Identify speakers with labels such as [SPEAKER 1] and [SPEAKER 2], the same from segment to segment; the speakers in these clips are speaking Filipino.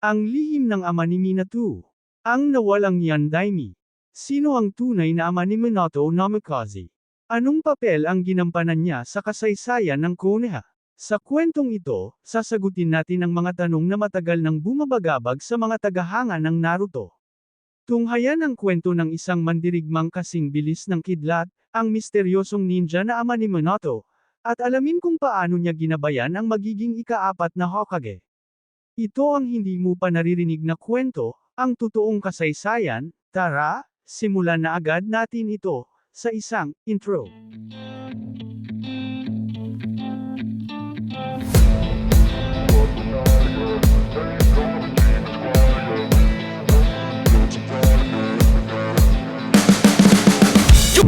[SPEAKER 1] Ang lihim ng ama ni Minato. Ang nawalang Yandaimi. Sino ang tunay na ama ni Minato Namikaze? Anong papel ang ginampanan niya sa kasaysayan ng Konoha? Sa kwentong ito, sasagutin natin ang mga tanong na matagal nang bumabagabag sa mga tagahanga ng Naruto. Tunghayan ang kwento ng isang mandirigmang kasing bilis ng kidlat, ang misteryosong ninja na ama ni Minato, at alamin kung paano niya ginabayan ang magiging ikaapat na Hokage. Ito ang hindi mo pa naririnig na kwento, ang totoong kasaysayan, tara, simulan na agad natin ito, sa isang intro.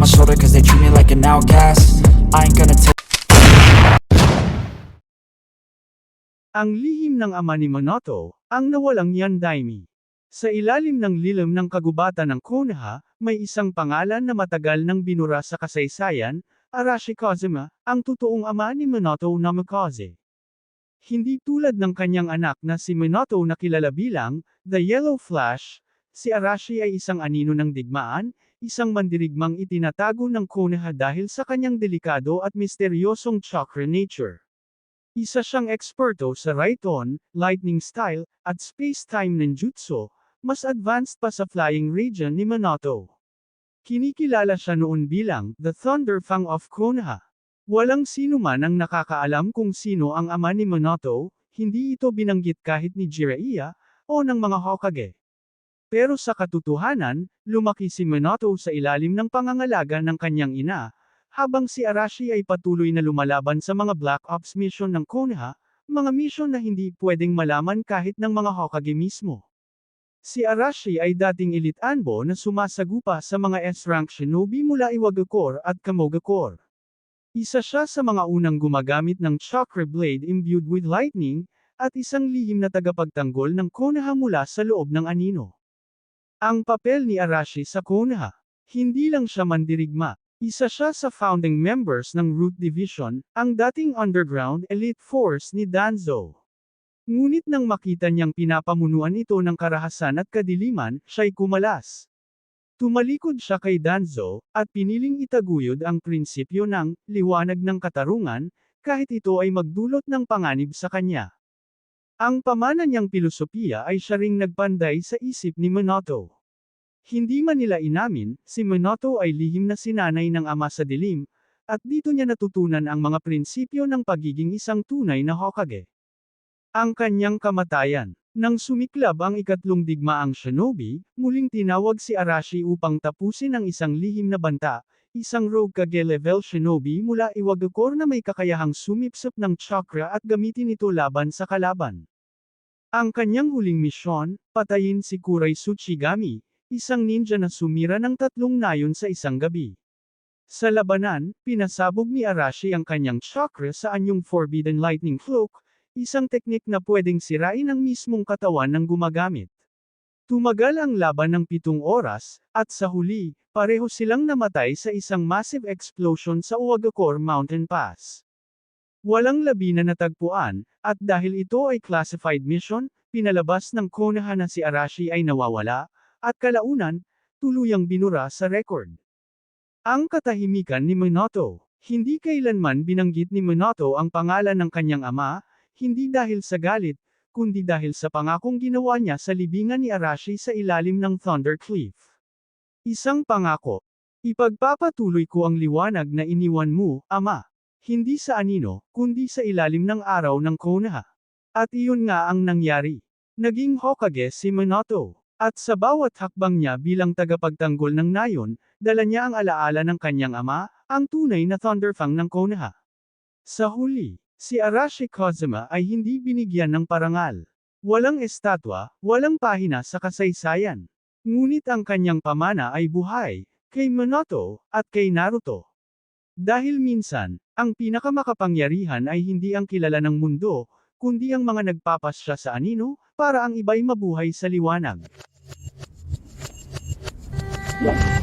[SPEAKER 2] my shoulder cause they treat me like an outcast I ain't gonna take
[SPEAKER 1] Ang lihim ng ama ni Minato, ang nawalang Yandaimi. Sa ilalim ng lilim ng kagubatan ng Konoha, may isang pangalan na matagal nang binura sa kasaysayan, Arashi Kazuma, ang totoong ama ni Minato Namikaze. Hindi tulad ng kanyang anak na si Minato na kilala bilang, The Yellow Flash, si Arashi ay isang anino ng digmaan, isang mandirigmang itinatago ng Konoha dahil sa kanyang delikado at misteryosong chakra nature. Isa siyang eksperto sa Raiton, lightning style, at space-time ninjutsu, mas advanced pa sa flying region ni Minato. Kinikilala siya noon bilang The Thunder Fang of Konoha. Walang sino man ang nakakaalam kung sino ang ama ni Minato, hindi ito binanggit kahit ni Jiraiya, o ng mga Hokage. Pero sa katotohanan, lumaki si Minato sa ilalim ng pangangalaga ng kanyang ina, habang si Arashi ay patuloy na lumalaban sa mga Black Ops mission ng Konoha, mga mission na hindi pwedeng malaman kahit ng mga Hokage mismo. Si Arashi ay dating elite anbo na sumasagupa sa mga S-rank shinobi mula Iwagakure at Kamogakure. Isa siya sa mga unang gumagamit ng chakra blade imbued with lightning, at isang lihim na tagapagtanggol ng Konoha mula sa loob ng anino. Ang papel ni Arashi sa Konoha. Hindi lang siya mandirigma. Isa siya sa founding members ng Root Division, ang dating underground elite force ni Danzo. Ngunit nang makita niyang pinapamunuan ito ng karahasan at kadiliman, siya'y kumalas. Tumalikod siya kay Danzo, at piniling itaguyod ang prinsipyo ng liwanag ng katarungan, kahit ito ay magdulot ng panganib sa kanya. Ang pamana niyang pilosopiya ay siya ring nagpanday sa isip ni Minato. Hindi man nila inamin, si Minato ay lihim na sinanay ng ama sa dilim, at dito niya natutunan ang mga prinsipyo ng pagiging isang tunay na Hokage. Ang kanyang kamatayan. Nang sumiklab ang ikatlong digmaang shinobi, muling tinawag si Arashi upang tapusin ang isang lihim na banta, isang rogue kage-level shinobi mula Iwagakure na may kakayahang sumipsip ng chakra at gamitin ito laban sa kalaban. Ang kanyang huling misyon, patayin si Kurai Tsuchigami, isang ninja na sumira ng tatlong nayon sa isang gabi. Sa labanan, pinasabog ni Arashi ang kanyang chakra sa anyong Forbidden Lightning Cloak, isang teknik na pwedeng sirain ang mismong katawan ng gumagamit. Tumagal ang laban ng pitong oras, at sa huli, pareho silang namatay sa isang massive explosion sa Uwagakure Mountain Pass. Walang labi na natagpuan, at dahil ito ay classified mission, pinalabas ng Konoha na si Arashi ay nawawala, at kalaunan, tuluyang binura sa record. Ang katahimikan ni Minato. Hindi kailanman binanggit ni Minato ang pangalan ng kanyang ama, hindi dahil sa galit, kundi dahil sa pangakong ginawa niya sa libingan ni Arashi sa ilalim ng Thunder Cliff. Isang pangako. Ipagpapatuloy ko ang liwanag na iniwan mo, ama. Hindi sa anino, kundi sa ilalim ng araw ng Konoha. At iyon nga ang nangyari. Naging Hokage si Minato. At sa bawat hakbang niya bilang tagapagtanggol ng nayon, dala niya ang alaala ng kanyang ama, ang tunay na Thunderfang ng Konoha. Sa huli, si Arashi Kazuma ay hindi binigyan ng parangal. Walang estatwa, walang pahina sa kasaysayan. Ngunit ang kanyang pamana ay buhay, kay Minato, at kay Naruto. Dahil minsan, ang pinakamakapangyarihan ay hindi ang kilala ng mundo, kundi ang mga nagpapasya sa anino, para ang iba'y mabuhay sa liwanag. Yeah.